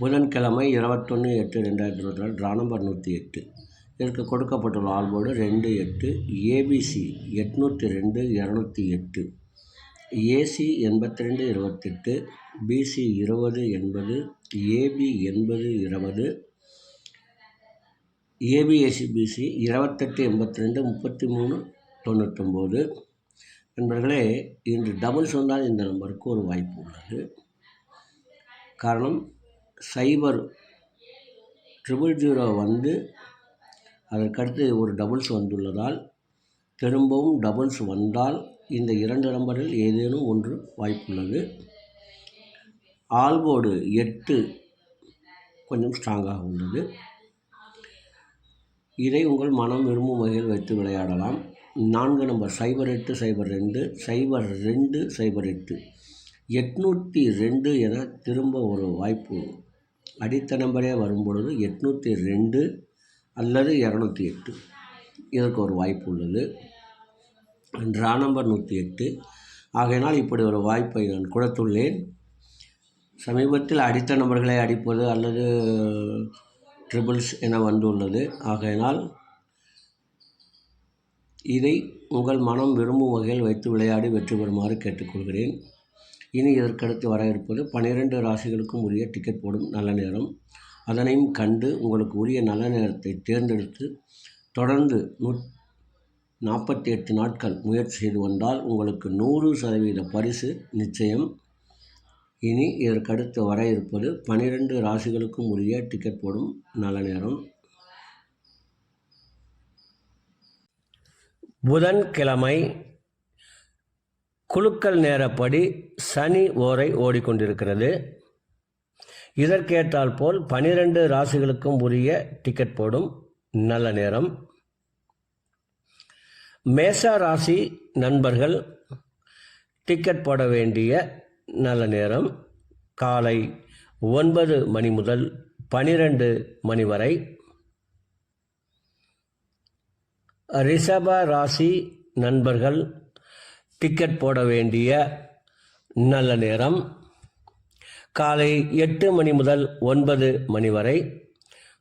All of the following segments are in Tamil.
புதன்கிழமை இருபத்தொன்று எட்டு ரெண்டாயிரத்தி இருபத்தி நாலு ட்ரா நம்பர் நூற்றி எட்டு. இதற்கு கொடுக்கப்பட்டுள்ள ஆல்போர்டு ரெண்டு எட்டு ஏபிசி எட்நூற்றி ரெண்டு இரநூத்தி எட்டு. ஏசி எண்பத்தி ரெண்டு இருபத்தெட்டு பிசி இருபது எண்பது ஏபி எண்பது இருபது. ஏபிஎஸ்சி பிசி இருபத்தெட்டு எண்பத்தி ரெண்டு முப்பத்தி மூணு தொண்ணூத்தொம்பது. நண்பர்களே இன்று டபுள்ஸ் வந்தால் இந்த நம்பருக்கு ஒரு வாய்ப்பு உள்ளது. காரணம் சைபர் ட்ரிபிள் ஜீரோ வந்து அதற்கடுத்து ஒரு டபுள்ஸ் வந்துள்ளதால் திரும்பவும் டபுள்ஸ் வந்தால் இந்த இரண்டு நம்பரில் ஏதேனும் ஒன்று வாய்ப்புள்ளது. ஆல்போர்டு எட்டு கொஞ்சம் ஸ்ட்ராங்காக உள்ளது. இதை உங்கள் மனம் விரும்பும் வகையில் வைத்து விளையாடலாம். நான்கு நம்பர் சைபர் எட்டு சைபர் ரெண்டு சைபர் ரெண்டு சைபர் எட்டு. எட்நூற்றி ரெண்டு என திரும்ப ஒரு வாய்ப்பு அடித்த நம்பரே வரும் பொழுது எட்நூற்றி ரெண்டு அல்லது இரநூத்தி எட்டு. இதற்கு ஒரு வாய்ப்பு உள்ளது. ட்ரா நம்பர் நூற்றி எட்டு. ஆகையினால் இப்படி ஒரு வாய்ப்பை நான் கொடுத்துள்ளேன். சமீபத்தில் அடித்த நம்பர்களை அடிப்பது அல்லது ட்ரிபிள்ஸ் என வந்துள்ளது. ஆகையினால் இதை உங்கள் மனம் விரும்பும் வகையில் வைத்து விளையாடி வெற்றி பெறுமாறு கேட்டுக்கொள்கிறேன். இனி இதற்கடுத்து வர இருப்பது பனிரெண்டு ராசிகளுக்கும் உரிய டிக்கெட் போடும் நல்ல நேரம். அதனையும் கண்டு உங்களுக்கு உரிய நல்ல நேரத்தை தேர்ந்தெடுத்து தொடர்ந்து நூ நாற்பத்தி எட்டு நாட்கள் முயற்சி செய்து வந்தால் உங்களுக்கு நூறு சதவீத பரிசு நிச்சயம். இனி இதற்கடுத்து வர இருப்பது பனிரெண்டு ராசிகளுக்கும் உரிய டிக்கெட் போடும் நல்ல நேரம். புதன்கிழமை குலுக்கல் நேரப்படி சனி ஓரை ஓடிக்கொண்டிருக்கிறது. இதற்கேற்றால் போல் பனிரெண்டு ராசிகளுக்கும் உரிய டிக்கெட் போடும் நல்ல நேரம். மேச ராசி நண்பர்கள் டிக்கெட் போட வேண்டிய நல்ல நேரம். காலை ஒன்பது மணி முதல் பனிரெண்டு மணி வரை. ரிஷப ராசி நண்பர்கள் டிக்கெட் போட வேண்டிய நல்ல நேரம். காலை எட்டு மணி முதல் ஒன்பது மணி வரை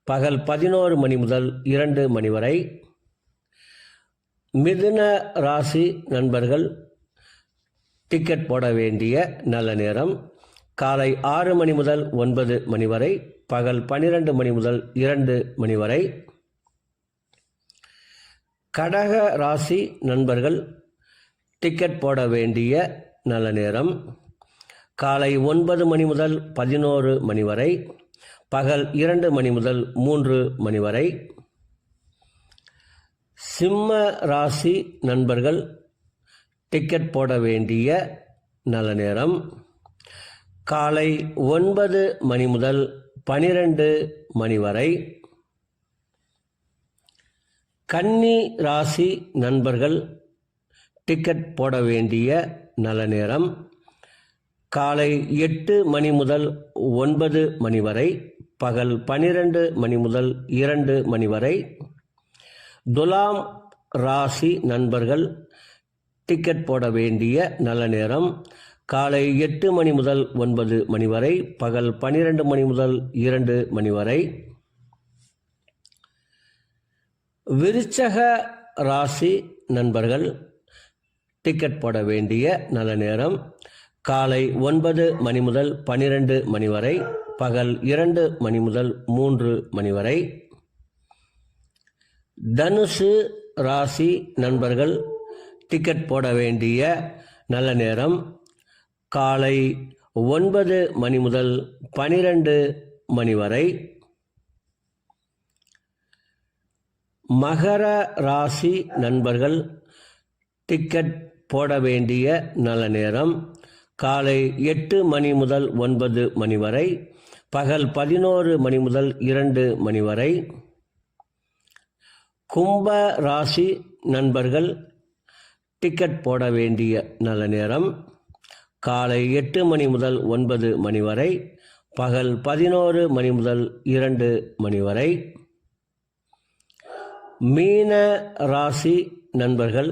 பகல் பதினோரு மணி முதல் இரண்டு மணி வரை. மிதுன ராசி நண்பர்கள் டிக்கெட் போட வேண்டிய நல்ல நேரம். காலை ஆறு மணி முதல் ஒன்பது மணி வரை பகல் பன்னிரண்டு மணி முதல் இரண்டு மணி வரை. கடக ராசி நண்பர்கள் டிக்கெட் போட வேண்டிய நல்ல நேரம். காலை ஒன்பது மணி முதல் பதினோரு மணி வரை பகல் இரண்டு மணி முதல் மூன்று மணி வரை. சிம்ம ராசி நண்பர்கள் டிக்கெட் போட வேண்டிய நல்ல நேரம். காலை ஒன்பது மணி முதல் பனிரெண்டு மணி வரை. கன்னி ராசி நண்பர்கள் டிக்கெட் போட வேண்டிய நல்ல நேரம். காலை எட்டு மணி முதல் ஒன்பது மணி வரை பகல் பனிரெண்டு மணி முதல் இரண்டு மணி வரை. துலாம் ராசி நண்பர்கள் டிக்கெட் போட வேண்டிய நல்ல நேரம். காலை எட்டு மணி முதல் ஒன்பது மணி வரை பகல் பனிரெண்டு மணி முதல் இரண்டு மணி வரை. விருச்சக ராசி நண்பர்கள் டிக்கெட் போட வேண்டிய நல்ல நேரம். காலை ஒன்பது மணி முதல் பனிரெண்டு மணி வரை பகல் இரண்டு மணி முதல் மூன்று மணி வரை. தனுசு ராசி நண்பர்கள் டிக்கெட் போட வேண்டிய நல்ல நேரம். காலை ஒன்பது மணி முதல் பனிரெண்டு மணி வரை. மகர ராசி நண்பர்கள் டிக்கெட் போட வேண்டிய நல்ல நேரம். காலை எட்டு மணி முதல் ஒன்பது மணி வரை பகல் பதினோரு மணி முதல் இரண்டு மணி வரை. கும்ப ராசி நண்பர்கள் டிக்கெட் போட வேண்டிய நல்ல நேரம். காலை எட்டு மணி முதல் ஒன்பது மணி வரை பகல் பதினோரு மணி முதல் இரண்டு மணி வரை. மீன ராசி நண்பர்கள்